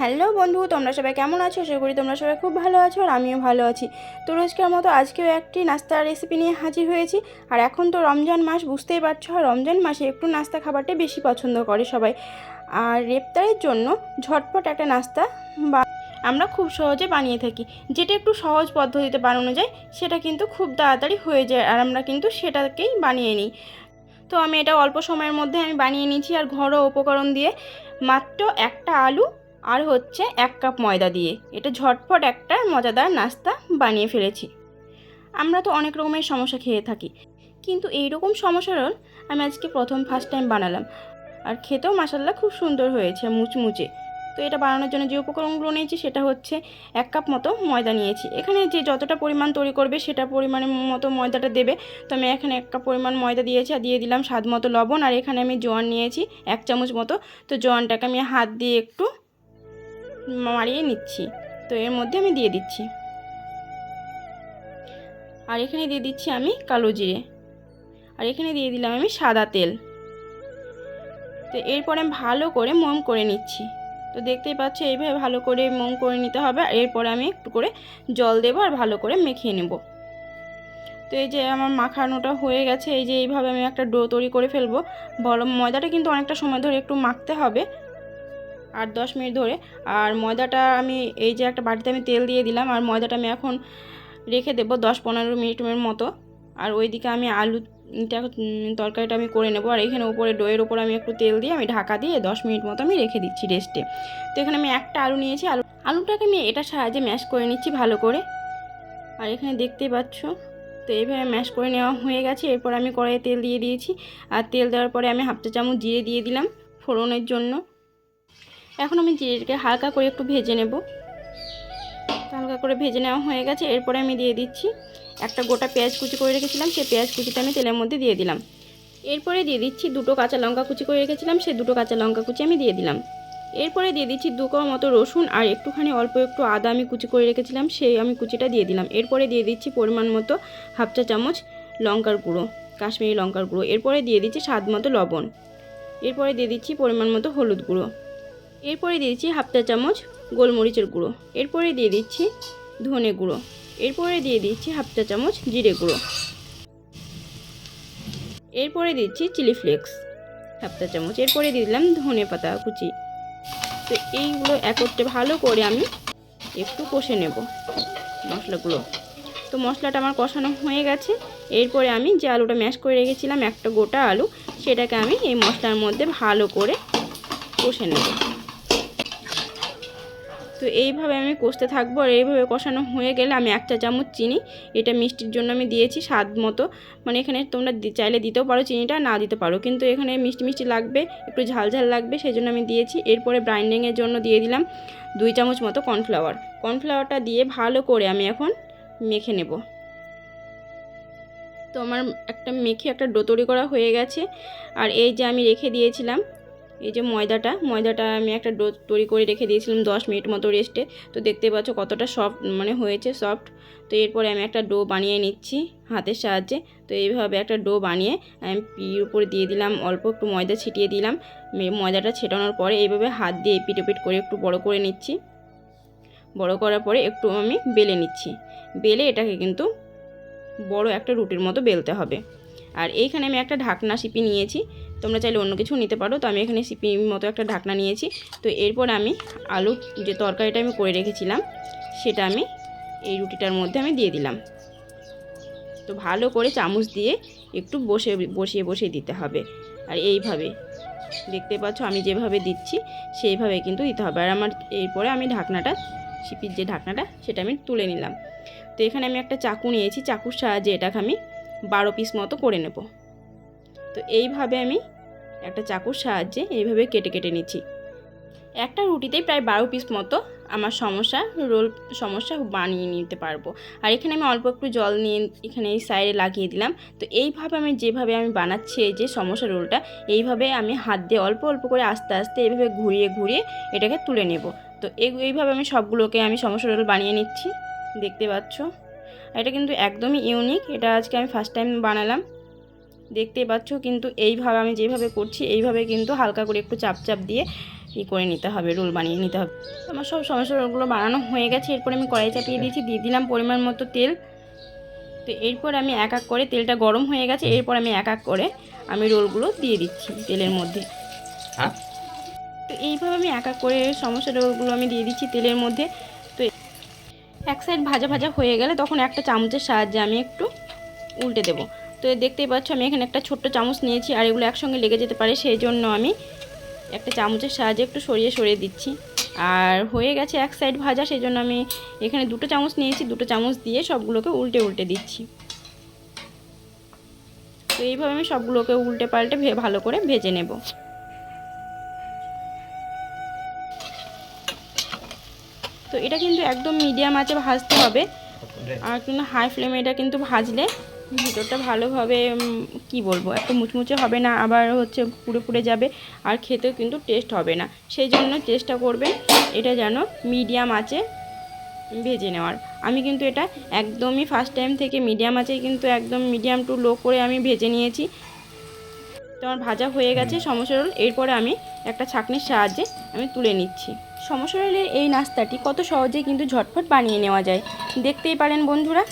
Hello বন্ধু, তোমরা সবাই কেমন আছো? আশা করি তোমরা সবাই খুব ভালো আছো আর আমিও ভালো আছি। তো রোজকার মতো আজকেও একটি নাস্তার রেসিপি নিয়ে হাজির হয়েছি। আর এখন তো রমজান মাস, বুঝতেই পারছ, আর রমজান মাসে একটু নাস্তা খাবারটাই বেশি পছন্দ করে সবাই। আর রেপ্তারের জন্য ঝটপট একটা নাস্তা বা আমরা খুব সহজে বানিয়ে থাকি। যেটা একটু সহজ পদ্ধতিতে বানানো যায়, সেটা কিন্তু খুব তাড়াতাড়ি হয়ে যায় আর আমরা কিন্তু সেটাকেই বানিয়ে নিই। তো আমি এটা অল্প সময়ের মধ্যে আমি বানিয়ে নিয়েছি আর ঘরোয়া উপকরণ দিয়ে মাত্র একটা আলু আর হচ্ছে এক কাপ ময়দা দিয়ে। এটা ঝটপট একটা মজাদার নাস্তা বানিয়ে ফেলেছি। আমরা তো অনেক রকমের সমস্যা খেয়ে থাকি। কিন্তু এই রকম সমস্যার আমি আজকে প্রথম ফার্স্ট টাইম বানালাম। আর খেতেও মাসাল্লা খুব সুন্দর হয়েছে, মুচমুচে। তো এটা বানানোর জন্য যে উপকরণগুলো নিয়েছি সেটা হচ্ছে এক কাপ মতো ময়দা নিয়েছি। এখানে যে যতটা পরিমাণ তৈরি করবে সেটা পরিমাণের মতো ময়দাটা দেবে। তো আমি এখানে এক কাপ পরিমাণ ময়দা দিয়েছি আর দিয়ে দিলাম স্বাদ মতো লবণ। আর এখানে আমি জোয়ান নিয়েছি এক চামচ মতো। তো জোয়ানটাকে আমি হাত দিয়ে একটু মারিয়ে নিচ্ছি। তো এর মধ্যে আমি দিয়ে দিচ্ছি। আর এখানে দিয়ে দিচ্ছি আমি কালো জিরে। আর এখানে দিয়ে দিলাম আমি সাদা তেল। তো এরপরে আমি ভালো করে মোম করে নিচ্ছি। তো দেখতেই পাচ্ছ, এইভাবে ভালো করে মোম করে নিতে হবে। আর এরপরে আমি একটু করে জল দেবো আর ভালো করে মেখে নেব। তো এই যে আমার মাখানোটা হয়ে গেছে। এই যে এইভাবে আমি একটা ডো তৈরি করে ফেলব। বড় ময়দাটা কিন্তু অনেকটা সময় ধরে একটু মাখতে হবে। আট দশ মিনিট ধরে। আর ময়দাটা আমি, এই যে একটা বাটিতে আমি তেল দিয়ে দিলাম, আর ময়দাটা আমি এখন রেখে দেবো দশ পনেরো মিনিটের মতো। আর ওইদিকে আমি আলুটা তরকারিটা আমি করে নেব। আর এখানে উপরে ডোয়ের ওপর আমি একটু তেল দিয়ে আমি ঢাকা দিয়ে দশ মিনিট মতো আমি রেখে দিচ্ছি রেস্টে। তো এখানে আমি একটা আলু নিয়েছি। আলু, আলুটাকে আমি এটার সাহায্যে ম্যাশ করে নিচ্ছি ভালো করে। আর এখানে দেখতেই পাচ্ছ, তো এইভাবে ম্যাশ করে নেওয়া হয়ে গেছে। এরপর আমি কড়াইয়ে তেল দিয়ে দিয়েছি। আর তেল দেওয়ার পরে আমি হাফ চা চামচ জিরে দিয়ে দিলাম ফোড়নের জন্য। এখন আমি জিরেটাকে হালকা করে একটু ভেজে নেব। হালকা করে ভেজে নেওয়া হয়ে গেছে, এরপরে আমি দিয়ে দিচ্ছি একটা গোটা পেঁয়াজ কুচি করে রেখেছিলাম, সেই পেঁয়াজ কুচিটা আমি তেলের মধ্যে দিয়ে দিলাম। এরপরে দিয়ে দিচ্ছি দুটো কাঁচা লঙ্কা কুচি করে রেখেছিলাম, সেই দুটো কাঁচা লঙ্কা কুচি আমি দিয়ে দিলাম। এরপরে দিয়ে দিচ্ছি দু কোয়া মতো রসুন, আর একটুখানি অল্প একটু আদা আমি কুচি করে রেখেছিলাম, সেই আমি কুচিটা দিয়ে দিলাম। এরপরে দিয়ে দিচ্ছি পরিমাণ মতো হাফ চা চামচ লঙ্কার গুঁড়ো, কাশ্মীরি লঙ্কার গুঁড়ো। এরপরে দিয়ে দিচ্ছি স্বাদ মতো লবণ। এরপরে দিয়ে দিচ্ছি পরিমাণ মতো হলুদ গুঁড়ো। এরপরে দিয়ে দিচ্ছি হাফ চা চামচ গোলমরিচের গুঁড়ো। এরপরে দিয়ে দিচ্ছি ধনে গুঁড়ো। এরপরে দিয়ে দিচ্ছি হাফ চা চামচ জিরে গুঁড়ো। এরপরে দিচ্ছি চিলি ফ্লেক্স, হাফ চা চামচ। এরপরে দিয়ে দিলাম ধনে পাতা কুচি। তো এইগুলো একত্রে ভালো করে আমি একটু কষে নেব মশলাগুলো। তো মশলাটা আমার কষানো হয়ে গেছে। এরপরে আমি যে আলুটা ম্যাশ করে রেখেছিলাম, একটা গোটা আলু, সেটাকে আমি এই মশলার মধ্যে ভালো করে কষে নেব। তো এইভাবে আমি কষতে থাকব আর এইভাবে কষানো হয়ে গেলে আমি এক চা চামচ চিনি, এটা মিষ্টির জন্য আমি দিয়েছি স্বাদ মতো। মানে এখানে তোমরা চাইলে দিতেও পারো চিনিটা, না দিতে পারো। কিন্তু এখানে মিষ্টি মিষ্টি লাগবে, একটু ঝাল ঝাল লাগবে সেই জন্য আমি দিয়েছি। এরপরে ব্রাইন্ডিংয়ের জন্য দিয়ে দিলাম দুই চামচ মতো কর্নফ্লাওয়ার কর্নফ্লাওয়ারটা দিয়ে ভালো করে আমি এখন মেখে নেব। তো আমার একটা মেখে একটা ডো তৈরি করা হয়ে গেছে। আর এই যে আমি রেখে দিয়েছিলাম এই যে ময়দাটা ময়দাটা আমি একটা ডো তৈরি করে রেখে দিয়েছিলাম দশ মিনিট মতো রেস্টে। তো দেখতে পাচ্ছ কতটা সফট মানে হয়েছে, সফট। তো এরপরে আমি একটা ডো বানিয়ে নিচ্ছি হাতের সাহায্যে। তো এইভাবে একটা ডো বানিয়ে আমি পির উপরে দিয়ে দিলাম, অল্প একটু ময়দা ছিটিয়ে দিলাম। ময়দাটা ছেটানোর পরে এইভাবে হাত দিয়ে এপিট ওপিট করে একটু বড় করে নিচ্ছি। বড় করার পরে একটু আমি বেলে নিচ্ছি। বেলে এটাকে কিন্তু বড় একটা রুটির মতো বেলতে হবে। আর এইখানে আমি একটা ঢাকনা সিপি নিয়েছি। তোমরা চাইলে অন্য কিছু নিতে পারো। তো আমি এখানে সিপি মতো একটা ঢাকনা নিয়েছি। তো এরপর আমি আলু যে তরকারিটা আমি করে রেখেছিলাম, সেটা আমি এই রুটিটার মধ্যে আমি দিয়ে দিলাম। তো ভালো করে চামচ দিয়ে একটু বসে, বসিয়ে বসিয়ে দিতে হবে। আর এইভাবে। দেখতে পাচ্ছ আমি যেভাবে দিচ্ছি, সেইভাবে কিন্তু দিতে হবে। আর আমার এরপরে আমি ঢাকনাটা, সিপির যে ঢাকনাটা, সেটা আমি তুলে নিলাম। তো এখানে আমি একটা চাকু নিয়েছি। চাকুর সাহায্যে এটাকে আমি বারো পিস মতো করে নেব। তো এইভাবে আমি একটা চাকুর সাহায্যে এইভাবে কেটে কেটে নিচ্ছি। একটা রুটিতেই প্রায় বারো পিস মতো আমার সমস্যা রোল সমস্যা বানিয়ে নিতে পারব। আর এখানে আমি অল্প একটু জল নিয়ে এখানে এই সাইডে লাগিয়ে দিলাম। তো এইভাবে আমি যেভাবে আমি বানাচ্ছি এই যে সমস্যা রোলটা, এইভাবে আমি হাত দিয়ে অল্প অল্প করে আস্তে আস্তে এইভাবে ঘুরিয়ে ঘুরিয়ে এটাকে তুলে নেব। তো এই এইভাবে আমি সবগুলোকে আমি সমস্যা রোল বানিয়ে নিচ্ছি। দেখতে পাচ্ছ? এটা কিন্তু একদমই ইউনিক এটা আজকে আমি ফার্স্ট টাইম বানালাম। দেখতে পাচ্ছ কিন্তু এইভাবে আমি যেভাবে করছি এইভাবে কিন্তু হালকা করে একটু চাপ চাপ দিয়ে ই করে নিতে হবে রোল বানিয়ে নিতে হবে। আমার সব সমস্যা রোলগুলো বানানো হয়ে গেছে এরপর আমি কড়াই চাপিয়ে দিয়েছি দিয়ে দিলাম পরিমাণ মতো তেল। তো এরপর আমি এক এক করে তেলটা গরম হয়ে গেছে এরপর আমি এক এক করে আমি রোলগুলো দিয়ে দিচ্ছি তেলের মধ্যে। হ্যাঁ? তো এইভাবে আমি এক এক করে সমস্যা রোলগুলো আমি দিয়ে দিচ্ছি তেলের মধ্যে। তো এক সাইড ভাজা ভাজা হয়ে গেলে তখন একটা চামচের সাহায্যে আমি একটু উল্টে দেবো। তো দেখতেই পাচ্ছ, আমি এখানে একটা ছোট্ট চামচ নিয়েছি আর এগুলো একসঙ্গে লেগে যেতে পারে সেই জন্য আমি একটা চামচের সাহায্যে একটু সরিয়ে সরিয়ে দিচ্ছি। আর হয়ে গেছে এক সাইড ভাজা সেই জন্য আমি এখানে দুটো চামচ নিয়েছি, দুটো চামচ দিয়ে সবগুলোকে উল্টে উল্টে দিচ্ছি। তো এইভাবে আমি সবগুলোকে উল্টে পাল্টে ভালো করে ভেজে নেব। তো এটা কিন্তু একদম মিডিয়াম আঁচে ভাজতে হবে। আর কিন্তু হাই ফ্লেমে এটা কিন্তু ভাজলে ভিতরটা ভালোভাবে কি বলব একটা মুচমুচে হবে না, আবার হচ্ছে পুড়ে পুড়ে যাবে, আর খেতেও কিন্তু টেস্ট হবে না। সেই জন্য চেষ্টা করবেন এটা যেন মিডিয়াম আছে ভেজে নেওয়ার। আমি কিন্তু এটা একদমই ফার্স্ট টাইম থেকে মিডিয়াম আছে কিন্তু একদম মিডিয়াম টু লো করে আমি ভেজে নিয়েছি। তো আমার ভাজা হয়ে গেছে, সমস্যা রোল এরপরে আমি একটা ছাঁকনির সাহায্যে আমি তুলে নিচ্ছি। সমস্যা রোলের এই নাস্তাটি কত সহজেই কিন্তু ঝটফট বানিয়ে নেওয়া যায়। দেখতেই পারেন বন্ধুরা।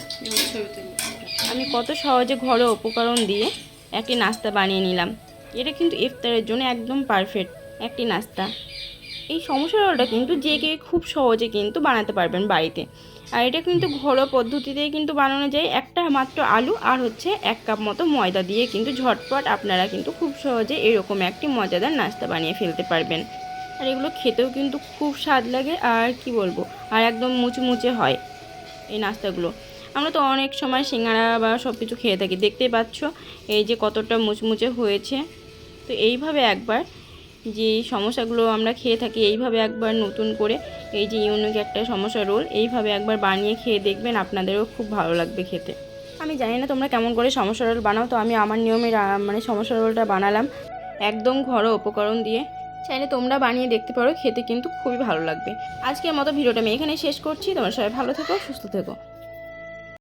আমি কত সহজে ঘরোয়া উপকরণ দিয়ে একটি নাস্তা বানিয়ে নিলাম। এটা কিন্তু ইফতারের জন্য একদম পারফেক্ট একটি নাস্তা। এই সমস্যা রোলটা কিন্তু যে কেউ খুব সহজে কিন্তু বানাতে পারবেন বাড়িতে। আর এটা কিন্তু ঘরোয়া পদ্ধতিতেই কিন্তু বানানো যায়। একটা মাত্র আলু আর হচ্ছে এক কাপ মতো ময়দা দিয়ে কিন্তু ঝটপট আপনারা কিন্তু খুব সহজে এরকম একটি মজাদার নাস্তা বানিয়ে ফেলতে পারবেন। আর এগুলো খেতেও কিন্তু খুব স্বাদ লাগে আর কি বলব? আর একদম মুচমুচে হয় এই নাস্তাগুলো। আমরা তো অনেক সময় সিঙ্গারা বা সব কিছু খেয়ে থাকি। দেখতেই পাচ্ছ এই যে কতটা মুচমুচে হয়েছে। তো এইভাবে একবার যে সমস্যাগুলো আমরা খেয়ে থাকি, এইভাবে একবার নতুন করে এই যে ইউনিক একটা সমস্যা রোল, এইভাবে একবার বানিয়ে খেয়ে দেখবেন আপনাদেরও খুব ভালো লাগবে খেতে। আমি জানি না তোমরা কেমন করে সমস্যা রোল বানাও, তো আমি আমার নিয়মে মানে সমস্যা রোলটা বানালাম একদম ঘরোয়া উপকরণ দিয়ে। চাইলে তোমরা বানিয়ে দেখতে পারো, খেতে কিন্তু খুবই ভালো লাগবে। আজকের মতো ভিডিওটা আমি এখানে শেষ করছি। তোমরা সবাই ভালো থেকো, সুস্থ থেকো।